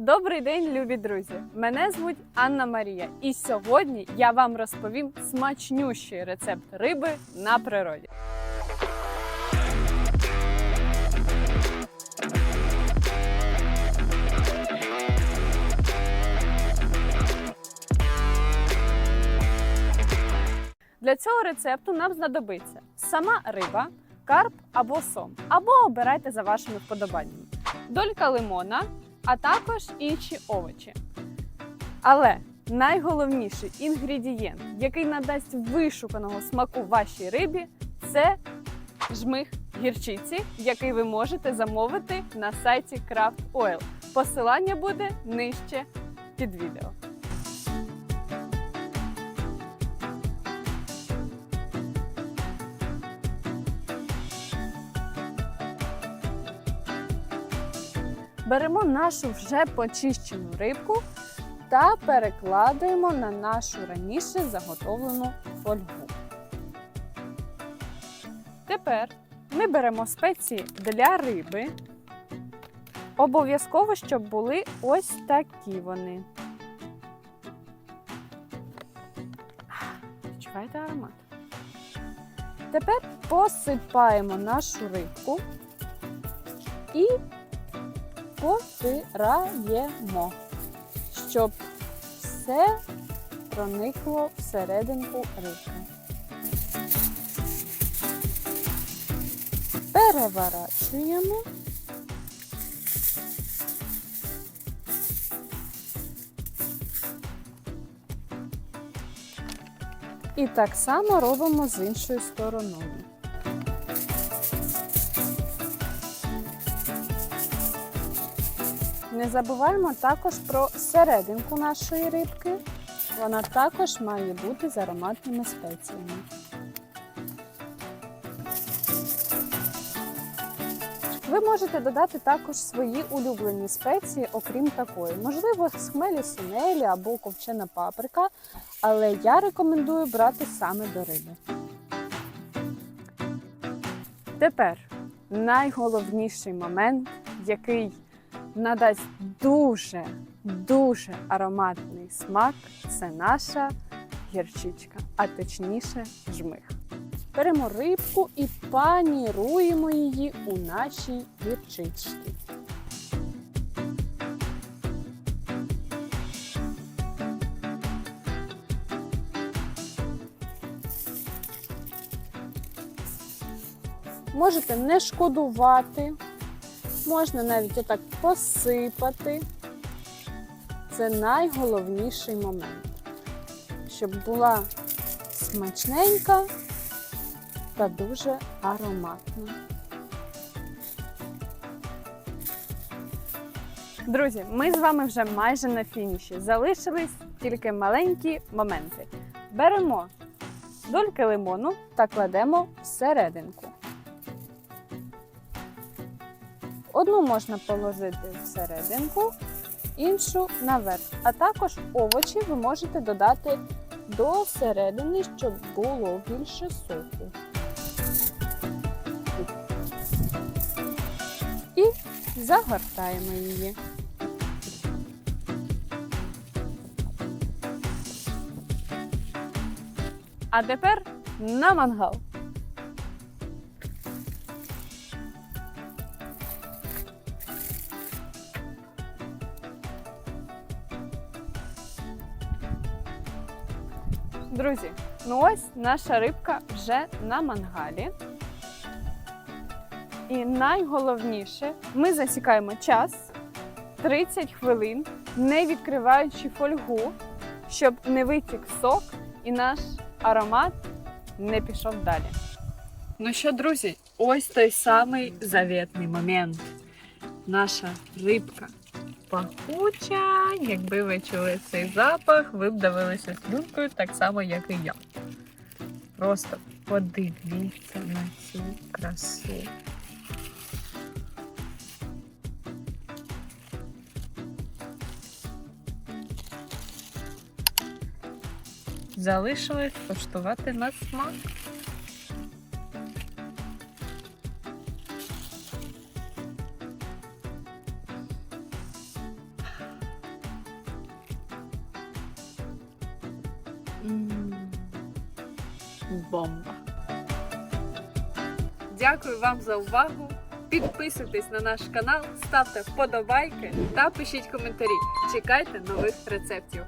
Добрий день, любі друзі! Мене звуть Анна Марія, і сьогодні я вам розповім смачнющий рецепт риби на природі. Для цього рецепту нам знадобиться сама риба, карп або сом, або обирайте за вашими вподобаннями, долька лимона, а також інші овочі. Але найголовніший інгредієнт, який надасть вишуканого смаку вашій рибі, це жмих гірчиці, який ви можете замовити на сайті Craft Oil. Посилання буде нижче під відео. Беремо нашу вже почищену рибку та перекладаємо на нашу раніше заготовлену фольгу. Тепер ми беремо спеції для риби. Обов'язково, щоб були ось такі вони. Відчуваєте аромат? Тепер посипаємо нашу рибку і потираємо, щоб все проникло всерединку рибки. Переворачуємо. І так само робимо з іншою стороною. Не забуваємо також про серединку нашої рибки. Вона також має бути з ароматними спеціями. Ви можете додати також свої улюблені спеції, окрім такої. Можливо, хмелі сунелі або ковчена паприка, але я рекомендую брати саме до риби. Тепер найголовніший момент, який надасть дуже, дуже ароматний смак це наша гірчичка, а точніше жмих. Беремо рибку і паніруємо її у нашій гірчичці. Можете не шкодувати, можна навіть отак посипати. Це найголовніший момент, щоб була смачненька та дуже ароматна. Друзі, ми з вами вже майже на фініші. Залишились тільки маленькі моменти. Беремо дольки лимону та кладемо всерединку. Одну можна положити всерединку, іншу наверх. А також овочі ви можете додати до середини, щоб було більше соку. І загортаємо її. А тепер на мангал. Друзі, ну ось наша рибка вже на мангалі. І найголовніше, ми засікаємо час 30 хвилин, не відкриваючи фольгу, щоб не витік сок і наш аромат не пішов далі. Ну що, друзі, ось той самий заветний момент. Наша рибка пахуча. Якби ви чули цей запах, ви б давилися слюнкою так само, як і я. Просто подивіться на цю красу. Залишилось коштувати на смак. Бомба. Дякую вам за увагу. Підписуйтесь на наш канал, ставте вподобайки та пишіть коментарі. Чекайте нових рецептів.